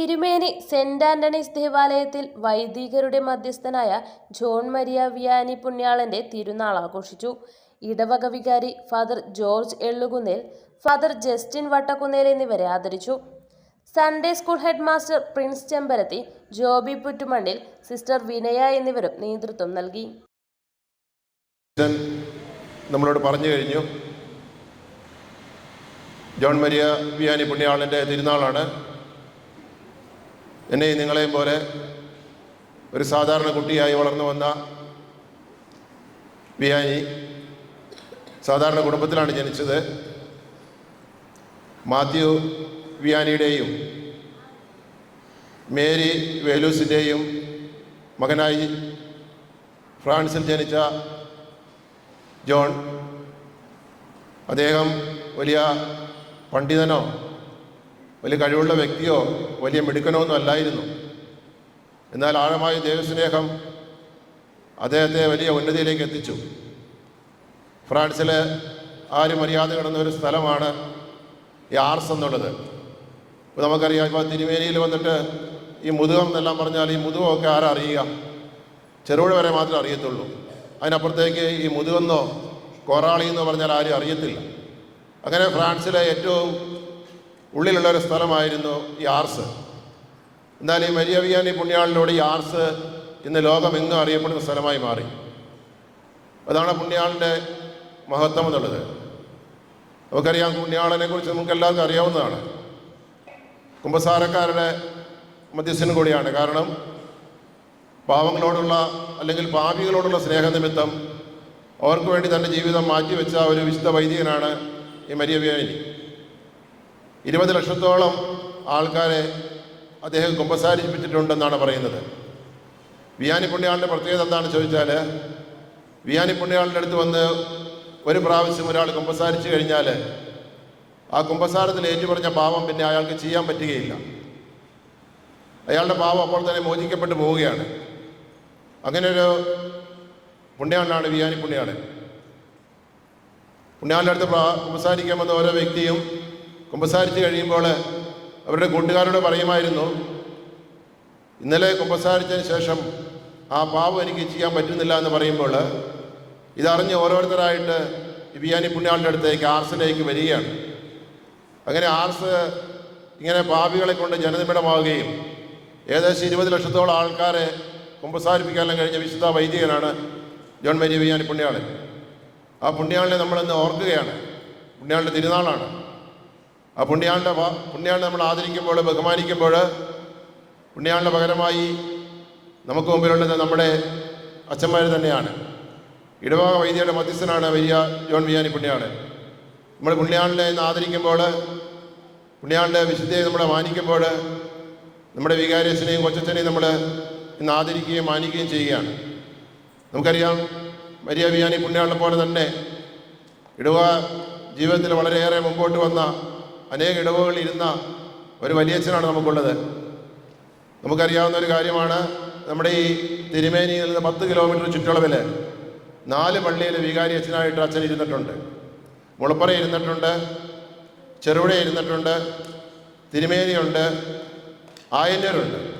തിരുമേനി saint Antony's ദേവാലയത്തിൽ വൈദികരുടെ മധ്യസ്ഥനായ ജോൺ മരിയ വിയാനി പുണ്യാളന്റെ തിരുനാൾ ആഘോഷിച്ചു. ഇടവക വികാരി father George Ellukunnel father Justin Vattakkunnel എന്നിവരെ ആദരിച്ചു. Sunday school headmaster Prince Chembarathi Joby Puttumannil sister വിനയ എന്നിവരും നേതൃത്വം നൽകി. നമ്മളോട് പറഞ്ഞു കഴിഞ്ഞു ജോൺ മരിയ വിയാനി പുണ്യാളന്റെ തിരുനാളാണ്. എന്നെയും നിങ്ങളെയും പോലെ ഒരു സാധാരണ കുട്ടിയായി വളർന്നു വന്ന വിയാനി സാധാരണ കുടുംബത്തിലാണ് ജനിച്ചത്. മാത്യു വിയാനിയുടെയും മേരി വേലൂസിന്റെയും മകനായി ഫ്രാൻസിൽ ജനിച്ച ജോൺ. അദ്ദേഹം വലിയ പണ്ഡിതനോ വലിയ കഴിവുള്ള വ്യക്തിയോ വലിയ മിടുക്കനോ ഒന്നും അല്ലായിരുന്നു. എന്നാൽ ആഴമായ ദൈവസ്നേഹം അദ്ദേഹത്തെ വലിയ ഉന്നതിയിലേക്ക് എത്തിച്ചു. ഫ്രാൻസിലെ ആരും അറിയാതെ കിടന്ന ഒരു സ്ഥലമാണ് ഈ ആർസ് എന്നുള്ളത്. ഇപ്പോൾ നമുക്കറിയാം ഇപ്പോൾ തിരുമേനിയിൽ വന്നിട്ട് ഈ മുതുകം എന്നെല്ലാം പറഞ്ഞാൽ ഈ മുതുകമൊക്കെ ആരാ അറിയുക? ചെറുപുഴ വരെ മാത്രമേ അറിയത്തുള്ളൂ. അതിനപ്പുറത്തേക്ക് ഈ മുതുകെന്നോ കൊറാളി എന്ന് പറഞ്ഞാൽ ആരും അറിയത്തില്ല. അങ്ങനെ ഫ്രാൻസിലെ ഏറ്റവും ഉള്ളിലുള്ള ഒരു സ്ഥലമായിരുന്നു ഈ ആർസ്. എന്നാൽ ഈ മര്യവിയാനി വിയാനി പുണ്യാളിലൂടെ ഈ ആർസ് ഇന്ന് ലോകമെങ്ങും അറിയപ്പെടുന്ന സ്ഥലമായി മാറി. അതാണ് പുണ്യാളിന്റെ മഹത്വം എന്നുള്ളത്. നമുക്കറിയാം പുണ്യാളനെ കുറിച്ച് നമുക്ക് എല്ലാവർക്കും അറിയാവുന്നതാണ്. കുംഭസാരക്കാരുടെ മധ്യസ്ഥനും കൂടിയാണ്. കാരണം പാവങ്ങളോടുള്ള അല്ലെങ്കിൽ പാപികളോടുള്ള സ്നേഹനിമിത്തം അവർക്ക് വേണ്ടി തന്റെ ജീവിതം മാറ്റിവെച്ച ഒരു വിശുദ്ധ വൈദികനാണ് ഈ മരിയ വ്യാനി ഇരുപത് ലക്ഷത്തോളം ആൾക്കാരെ അദ്ദേഹം കുമ്പസാരിപ്പിച്ചിട്ടുണ്ടെന്നാണ് പറയുന്നത്. വിയാനി പുണ്യാളിന്റെ പ്രത്യേകത എന്താണെന്ന് ചോദിച്ചാൽ വിയാനി പുണ്യാളിന്റെ അടുത്ത് വന്ന് ഒരു പ്രാവശ്യം ഒരാൾ കുമ്പസാരിച്ചു കഴിഞ്ഞാൽ ആ കുമ്പസാരത്തിൽ ഏറ്റുപറഞ്ഞ പാവം പിന്നെ അയാൾക്ക് ചെയ്യാൻ പറ്റുകയില്ല. അയാളുടെ പാവം അപ്പോൾ തന്നെ മോചിക്കപ്പെട്ടു പോവുകയാണ്. അങ്ങനെ ഒരു പുണ്യാളനാണ് വിയാനി പുണ്യാളൻ പുണ്യാളിന്റെ അടുത്ത് കുമ്പസാരിക്കാൻ വന്ന ഓരോ വ്യക്തിയും കുമ്പസാരിച്ച് കഴിയുമ്പോൾ അവരുടെ കൂട്ടുകാരോട് പറയുമായിരുന്നു ഇന്നലെ കുമ്പസാരിച്ചതിന് ശേഷം ആ പാവ് എനിക്ക് ചെയ്യാൻ പറ്റുന്നില്ല എന്ന് പറയുമ്പോൾ ഇതറിഞ്ഞ് ഓരോരുത്തരായിട്ട് ഈ പുണ്യാളുടെ അടുത്തേക്ക് ആർസിലേക്ക് വരികയാണ്. അങ്ങനെ ആർസ് ഇങ്ങനെ പാപികളെ കൊണ്ട് ജനനിബിഡമാവുകയും ഏകദേശം ഇരുപത് ലക്ഷത്തോളം ആൾക്കാരെ കുമ്പസാരിപ്പിക്കാനും കഴിഞ്ഞ വിശുദ്ധ വൈദികനാണ് ജോൺ മേരി ബിയാനി പുണ്യാളൻ. ആ പുണ്യാളിനെ നമ്മളിന്ന് ഓർക്കുകയാണ്. പുണ്യാളിന്റെ തിരുനാളാണ്. ആ പുണ്യാളുടെ പുണ്യാളെ നമ്മൾ ആദരിക്കുമ്പോൾ ബഹുമാനിക്കുമ്പോൾ പുണ്യാളുടെ പകരമായി നമുക്ക് മുമ്പിലുള്ളത് നമ്മുടെ അച്ഛന്മാർ തന്നെയാണ്. ഇടവക വൈദ്യയുടെ മധ്യസ്ഥനാണ് വലിയ ജോൺ വിയാനി പുണ്യാണ് നമ്മൾ പുണ്യാളിനെ ഇന്ന് ആദരിക്കുമ്പോൾ പുണ്യാളിന്റെ വിശുദ്ധയെ നമ്മൾ മാനിക്കുമ്പോൾ നമ്മുടെ വികാരിയച്ഛനെയും കൊച്ചച്ഛനെയും നമ്മൾ ഇന്ന് ആദരിക്കുകയും മാനിക്കുകയും ചെയ്യുകയാണ്. നമുക്കറിയാം വലിയ വിയാനി പുണ്യാളിനെ പോലെ തന്നെ ഇടവ ജീവിതത്തിൽ വളരെയേറെ മുമ്പോട്ട് വന്ന അനേക ഇടവുകളിൽ ഇരുന്ന ഒരു വലിയച്ഛനാണ് നമുക്കുള്ളത്. നമുക്കറിയാവുന്ന ഒരു കാര്യമാണ് നമ്മുടെ ഈ തിരുമേനിയിൽ നിന്ന് പത്ത് കിലോമീറ്റർ ചുറ്റളവിൽ നാല് പള്ളിയിൽ വികാരി അച്ഛനായിട്ട് അച്ഛൻ ഇരുന്നിട്ടുണ്ട്. മുളപ്പറ ഇരുന്നിട്ടുണ്ട് ചെറുപുഴ ഇരുന്നിട്ടുണ്ട് തിരുമേനിയുണ്ട് ആയന്നൂരുണ്ട്.